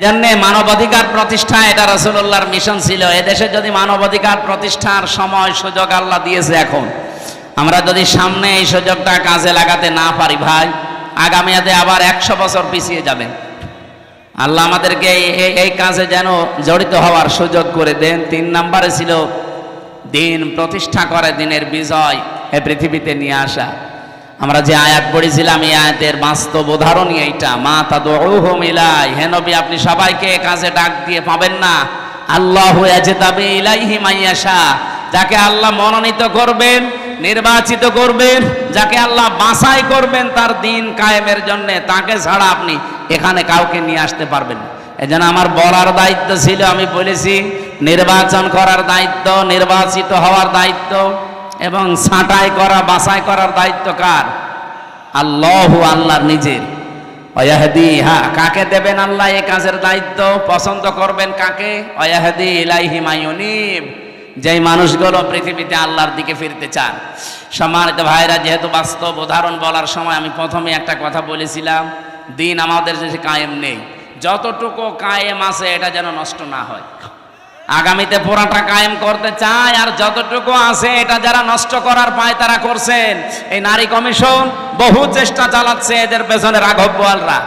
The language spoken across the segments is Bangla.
জন্য মানবাধিকার প্রতিষ্ঠা, এটা রসুল্লাহর মিশন ছিল। এদেশে যদি মানবাধিকার প্রতিষ্ঠার সময় সুযোগ আল্লাহ দিয়েছে এখন, আমরা যদি সামনে এই সুযোগটা কাজে লাগাতে না পারি ভাই আগামীতে আবার একশো বছর পিছিয়ে যাবে। আল্লাহ আমাদেরকে এই কাজে যেন জড়িত হওয়ার সুযোগ করে দেন। তিন নম্বরে ছিল দিন প্রতিষ্ঠা করে, দিনের বিজয় এ পৃথিবীতে নিয়ে আসা। আমরা যে আয়াত পড়েছিলাম, এই আয়াতের বাস্তব উদাহরণই এইটা। মা তাদউহুম ইলাই হে নবী, আপনি সবাইকে কাজে ডাক দিয়ে পাবেন না। আল্লাহ ইয়াজতাবি ইলাইহি মাইয়াশা যাকে আল্লাহ মনোনীত করবেন, নির্বাচিত করবেন, যাকে আল্লাহ বাছাই করবেন, তার দিন কায়েমের জন্য তাকে ছাড়া আপনি এখানে কাউকে নিয়ে আসতে পারবেন এই আমার বলার দায়িত্ব ছিল, আমি বলেছি, নির্বাচন করার দায়িত্ব, নির্বাচিত হওয়ার দায়িত্ব এবং ছাঁটাই করা, বাছাই করার দায়িত্ব কার? আল্লাহ আল্লাহর নিজের। অয়াহদি হ্যাঁ কাকে দেবেন আল্লাহ এই কাজের দায়িত্ব? পছন্দ করবেন কাকে? অয়াহদি ইলাইহি মায়ুনিব যেই মানুষগুলো পৃথিবীতে আল্লাহর দিকে ফিরতে চান। সম্মানিত ভাইরা, যেহেতু বাস্তব উদাহরণ বলার সময় আমি প্রথমে একটা কথা বলেছিলাম, দিন আমাদের যে কায়েম নেই। যতটুকু কায়েম আছে, এটা যেন নষ্ট না হয়। আগামীতে পুরাটা কায়েম করতে চায় আর যতটুকু আছে এটা যারা নষ্ট করার পায় তারা করছেন। এই নারী কমিশন বহু চেষ্টা চালাচ্ছে এদের পেছনে রাঘব বোয়ালরা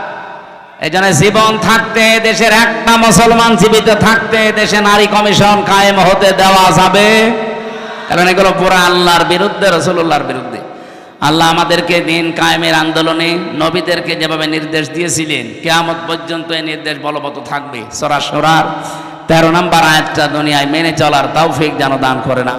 এই জন্য জীবন থাকতে দেশের একটা মুসলমান জীবিত থাকতে দেশে নারী কমিশন কায়েম হতে দেওয়া যাবে। কারণ এগুলো পুরো আল্লাহর বিরুদ্ধে রসুল্লাহর বিরুদ্ধে। আল্লাহ আমাদেরকে দিন কায়েমের আন্দোলনে নবীদেরকে যেভাবে নির্দেশ দিয়েছিলেন, কেয়ামত পর্যন্ত এই নির্দেশ বলবৎ থাকবে। সরা সরার তেরো নম্বর আয়াতটা দুনিয়ায় মেনে চলার তৌফিক যেন দান করে না।